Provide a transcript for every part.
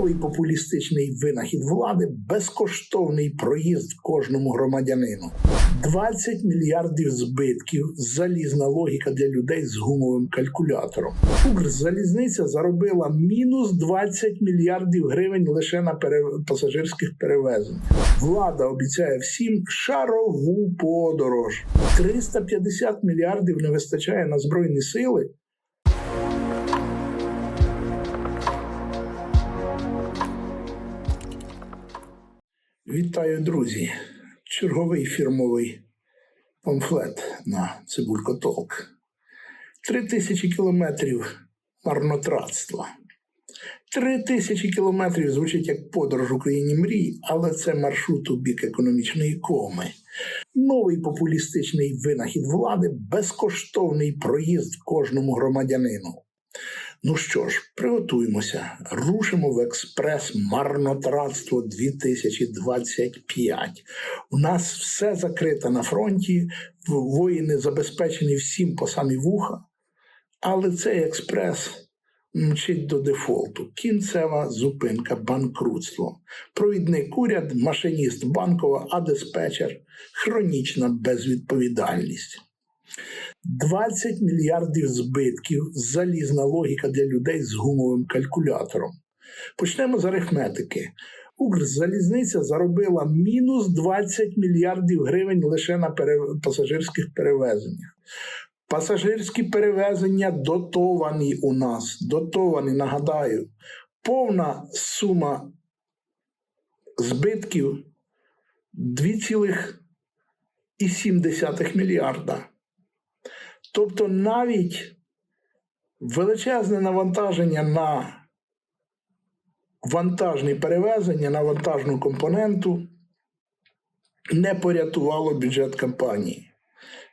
Новий популістичний винахід влади безкоштовний проїзд кожному громадянину. 20 мільярдів збитків, залізна логіка для людей з гумовим калькулятором. Укрзалізниця заробила мінус 20 мільярдів гривень лише на пасажирських перевезеннях. Влада обіцяє всім шарову подорож. 350 мільярдів не вистачає на збройні сили. Вітаю, друзі! Черговий фірмовий памфлет на Цибулькотолк. Три тисячі кілометрів марнотратства. Три тисячі кілометрів звучить як подорож Україні мрій, але це маршрут у бік економічної коми. Новий популістичний винахід влади безкоштовний проїзд кожному громадянину. Ну що ж, приготуємося, рушимо в експрес Марнотратство 2025. У нас все закрито на фронті, воїни забезпечені всім по самі вуха, але цей експрес мчить до дефолту. Кінцева зупинка, банкрутство. Провідник уряд, машиніст банкова, а диспетчер хронічна безвідповідальність. 20 мільярдів збитків, залізна логіка для людей з гумовим калькулятором. Почнемо з арифметики. Укрзалізниця заробила мінус 20 мільярдів гривень лише на пасажирських перевезеннях. Пасажирські перевезення дотовані у нас. Дотовані, нагадаю, повна сума збитків 2,7 мільярда. Тобто навіть величезне навантаження на вантажні перевезення, на вантажну компоненту не порятувало бюджет компанії.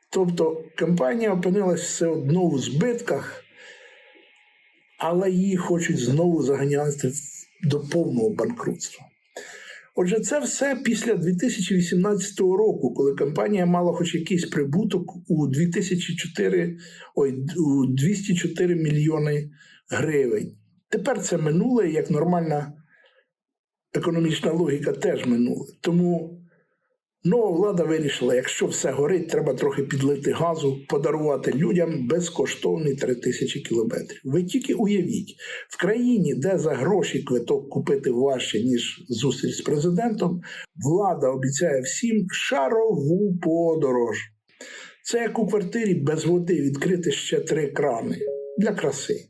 Тобто компанія опинилась все одно у збитках, але її хочуть знову заганяти до повного банкрутства. Отже, це все після 2018 року, коли компанія мала хоч якийсь прибуток у 2004, ой, у 204 мільйони гривень. Тепер це минуле, як нормальна економічна логіка теж минуле. Тому нова влада вирішила, якщо все горить, треба трохи підлити газу, подарувати людям безкоштовний 3 тисячі кілометрів. Ви тільки уявіть, в країні, де за гроші квиток купити важче, ніж зустріч з президентом, влада обіцяє всім шарову подорож. Це як у квартирі без води відкрити ще три крани для краси.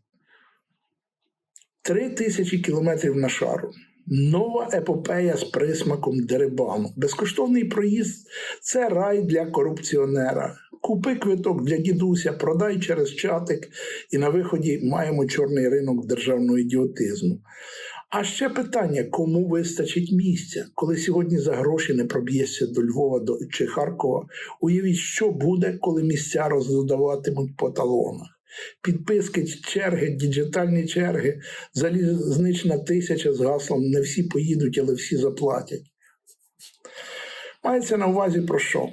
Три тисячі кілометрів на шару. Нова епопея з присмаком дерибану. Безкоштовний проїзд це рай для корупціонера. Купи квиток для дідуся, продай через чатик, і на виході маємо чорний ринок державного ідіотизму. А ще питання, кому вистачить місця, коли сьогодні за гроші не проб'єшся до Львова до, чи Харкова. Уявіть, що буде, коли місця роздаватимуть по талонах. Підписки, черги, діджитальні черги, залізнична тисяча з гаслом не всі поїдуть, але всі заплатять. Мається на увазі про що?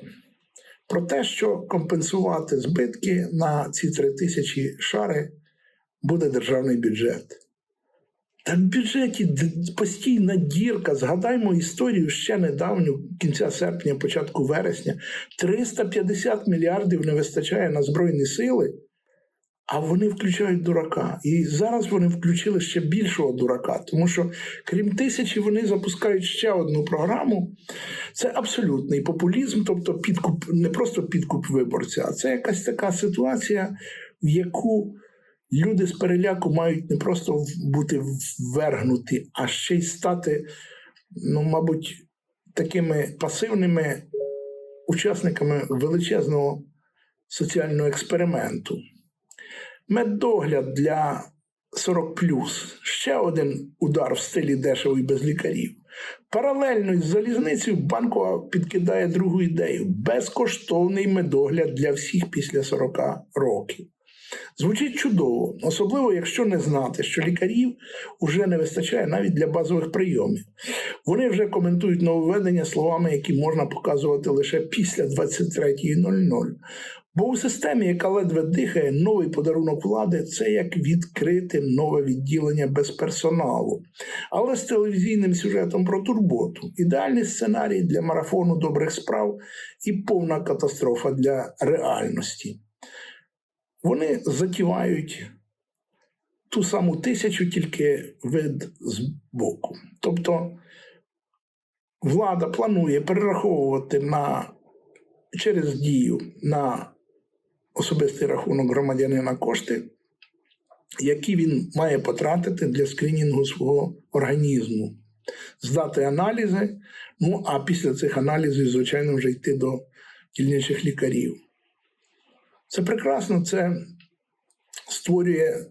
Про те, що компенсувати збитки на ці три тисячі шари буде державний бюджет. Та в бюджеті постійна дірка. Згадаймо історію ще недавню, кінця серпня, початку вересня. 350 мільярдів не вистачає на Збройні сили. А вони включають дурака. І зараз вони включили ще більшого дурака, тому що, крім тисячі, вони запускають ще одну програму. Це абсолютний популізм, тобто підкуп, не просто підкуп виборця, а це якась така ситуація, в яку люди з переляку мають не просто бути ввергнуті, а ще й стати, ну, мабуть, такими пасивними учасниками величезного соціального експерименту. Медогляд для 40 ще один удар в стилі дешево і без лікарів. Паралельно із залізницею банкова підкидає другу ідею безкоштовний медогляд для всіх після 40 років. Звучить чудово, особливо якщо не знати, що лікарів уже не вистачає навіть для базових прийомів. Вони вже коментують нововведення словами, які можна показувати лише після 23.00. Бо у системі, яка ледве дихає, новий подарунок влади це як відкрити нове відділення без персоналу, але з телевізійним сюжетом про турботу. Ідеальний сценарій для марафону добрих справ і повна катастрофа для реальності. Вони затівають ту саму тисячу, тільки вид з боку. Тобто влада планує перераховувати на, через дію на особистий рахунок громадянина кошти, які він має потратити для скринінгу свого організму, здати аналізи. Ну а після цих аналізів, звичайно, вже йти до дільничих лікарів. Це прекрасно, це створює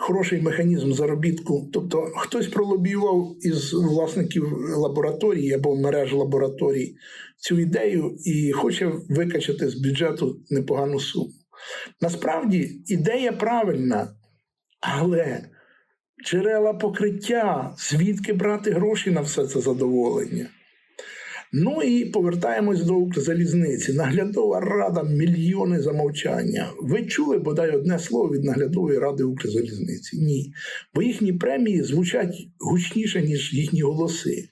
хороший механізм заробітку. Тобто хтось пролобіював із власників лабораторії або мереж лабораторій цю ідею і хоче викачати з бюджету непогану суму. Насправді ідея правильна, але джерела покриття, звідки брати гроші на все це задоволення. Ну і повертаємось до Укрзалізниці. Наглядова рада мільйони замовчання. Ви чули бодай одне слово від наглядової ради Укрзалізниці? Ні. Бо їхні премії звучать гучніше, ніж їхні голоси.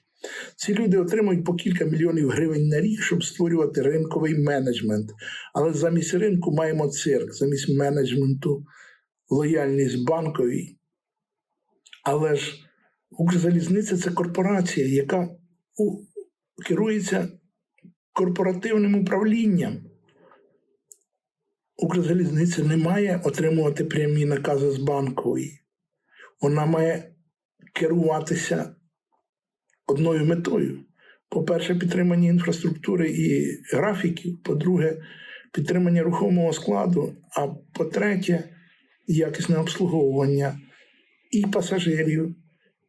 Ці люди отримують по кілька мільйонів гривень на рік, щоб створювати ринковий менеджмент. Але замість ринку маємо цирк, замість менеджменту лояльність банковій. Але ж Укрзалізниця це корпорація, яка керується корпоративним управлінням. Укрзалізниця не має отримувати прямі накази з банкової. Вона має керуватися одною метою. По-перше, підтримання інфраструктури і графіків, по-друге, підтримання рухомого складу, а по-третє, якісне обслуговування і пасажирів,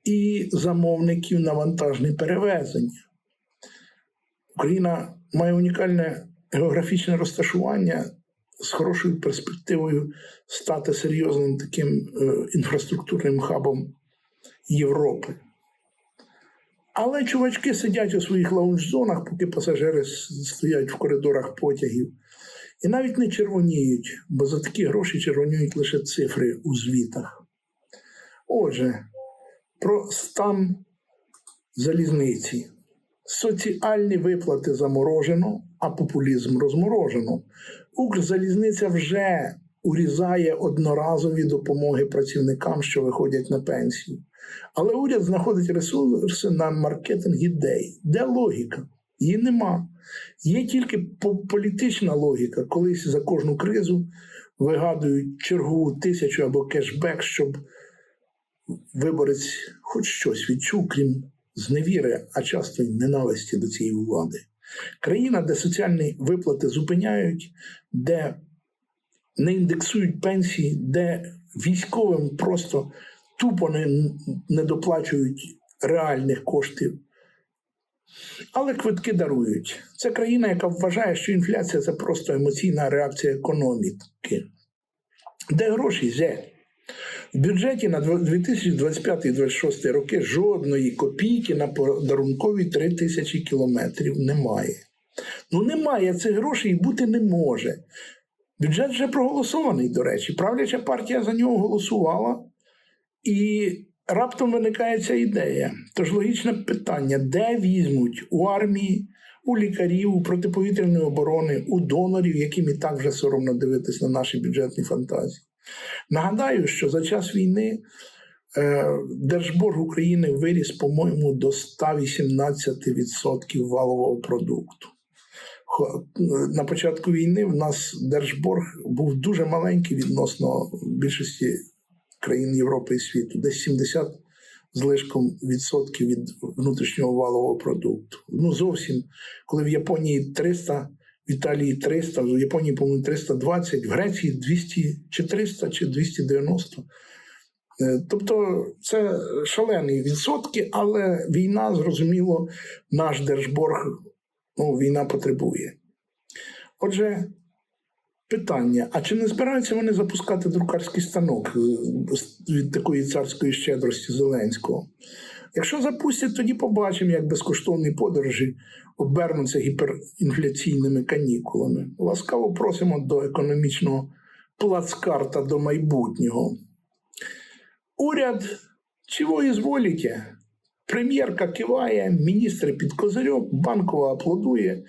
і замовників на вантажні перевезення. Україна має унікальне географічне розташування з хорошою перспективою стати серйозним таким е, інфраструктурним хабом Європи. Але чувачки сидять у своїх лаунж-зонах, поки пасажири стоять в коридорах потягів, і навіть не червоніють, бо за такі гроші червоніють лише цифри у звітах. Отже, про стан залізниці. Соціальні виплати заморожено, а популізм розморожено. Укрзалізниця вже урізає одноразові допомоги працівникам, що виходять на пенсію. Але уряд знаходить ресурси на маркетинг ідей. Де логіка? Її нема. Є тільки політична логіка. Колись за кожну кризу вигадують чергову тисячу або кешбек, щоб виборець хоч щось відчув, крім зневіри, а часто й ненависті до цієї влади. Країна, де соціальні виплати зупиняють, де не індексують пенсії, де військовим просто тупо не, не доплачують реальних коштів. Але квитки дарують. Це країна, яка вважає, що інфляція це просто емоційна реакція економіки. Де гроші зе? В бюджеті на 2025-2026 роки жодної копійки на подарункові 3 тисячі кілометрів немає. Ну немає цих грошей і бути не може. Бюджет вже проголосований, до речі. Правляча партія за нього голосувала, і раптом виникає ця ідея. Тож логічне питання: де візьмуть у армії, у лікарів, у протиповітряної оборони, у донорів, яким і так вже соромно дивитись на наші бюджетні фантазії. Нагадаю, що за час війни е, Держборг України виріс, по-моєму, до 118% валового продукту. На початку війни в нас держборг був дуже маленький відносно більшості країн Європи і світу, десь 70 з лишком відсотків від внутрішнього валового продукту. Ну зовсім, коли в Японії 300, в Італії 300, в Японії, по-моєму, 320, в Греції 200 чи 300 чи 290. Е, Тобто це шалені відсотки, але війна, зрозуміло, наш держборг, ну, війна потребує. Отже, Питання: а чи не збираються вони запускати друкарський станок з- від такої царської щедрості Зеленського? Якщо запустять, тоді побачимо, як безкоштовні подорожі обернуться гіперінфляційними канікулами. Ласкаво просимо до економічного плацкарта до майбутнього. Уряд, чого ізволіте? Прем'єрка киває, міністри під козирьок, банкова аплодує.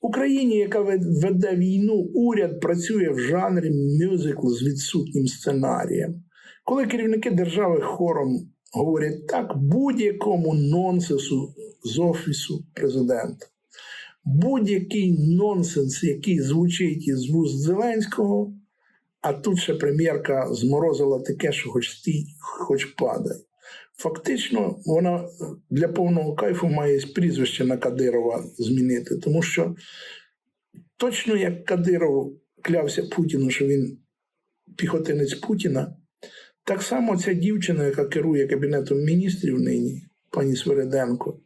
Україні, яка веде війну, уряд працює в жанрі мюзиклу з відсутнім сценарієм. Коли керівники держави хором говорять так будь-якому нонсенсу з офісу президента, будь-який нонсенс, який звучить із вуст Зеленського, а тут ще прем'єрка зморозила таке, що хоч стій, хоч падай. Фактично, вона для повного кайфу має прізвище на Кадирова змінити, тому що точно як Кадиров клявся Путіну, що він піхотинець Путіна, так само ця дівчина, яка керує Кабінетом міністрів нині, пані Свириденко,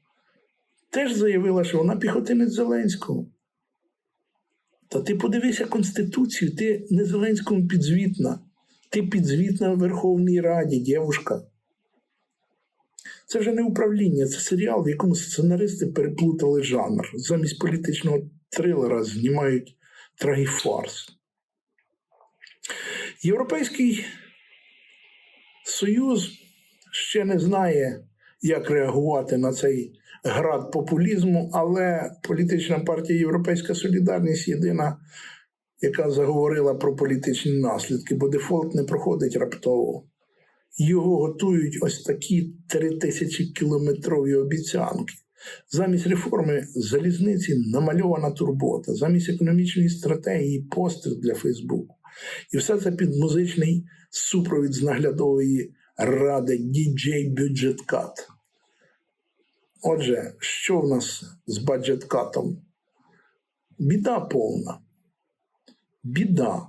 теж заявила, що вона піхотинець Зеленського. Та ти подивися Конституцію, ти не Зеленському підзвітна, ти підзвітна Верховній Раді, дівушка. Це вже не управління, це серіал, в якому сценаристи переплутали жанр. Замість політичного трилера знімають трагіфарс. Європейський Союз ще не знає, як реагувати на цей град популізму, але політична партія Європейська Солідарність єдина, яка заговорила про політичні наслідки, бо дефолт не проходить раптово. Його готують ось такі три тисячі кілометрові обіцянки. Замість реформи залізниці намальована турбота, замість економічної стратегії постер для Фейсбуку. І все це під музичний супровід з наглядової ради DJ Budget Cut. Отже, що в нас з бюджет-катом? Біда повна. Біда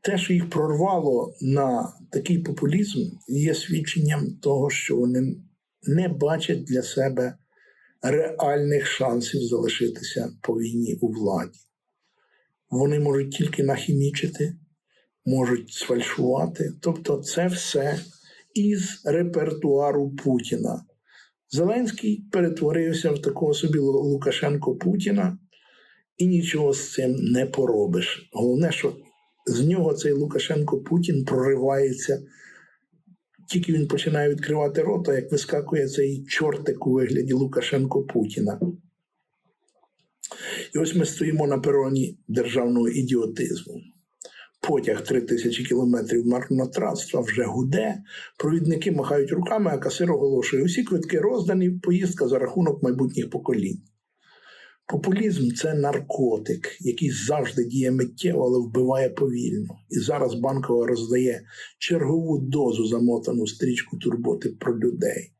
те, що їх прорвало на такий популізм, є свідченням того, що вони не бачать для себе реальних шансів залишитися по війні у владі. Вони можуть тільки нахімічити, можуть сфальшувати. Тобто, це все із репертуару Путіна. Зеленський перетворився в такого собі Лукашенко Путіна, і нічого з цим не поробиш. Головне, що з нього цей Лукашенко Путін проривається. Тільки він починає відкривати рота, як вискакує цей чортик у вигляді Лукашенко Путіна. І ось ми стоїмо на пероні державного ідіотизму. Потяг 3 тисячі кілометрів марнотратства вже гуде, провідники махають руками, а касир оголошує: усі квитки роздані, поїздка за рахунок майбутніх поколінь. Популізм це наркотик, який завжди діє миттєво, але вбиває повільно. І зараз банкова роздає чергову дозу замотану стрічку турботи про людей.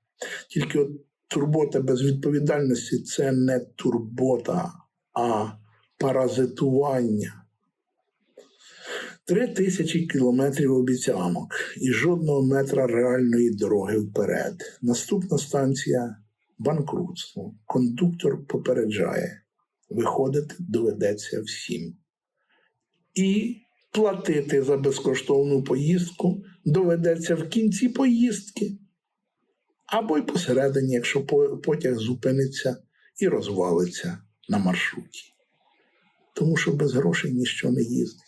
Тільки от турбота без відповідальності це не турбота, а паразитування. Три тисячі кілометрів обіцянок і жодного метра реальної дороги вперед. Наступна станція банкрутство. Кондуктор попереджає, виходити доведеться всім. І платити за безкоштовну поїздку доведеться в кінці поїздки. Або й посередині, якщо потяг зупиниться і розвалиться на маршруті. Тому що без грошей ніщо не їздить.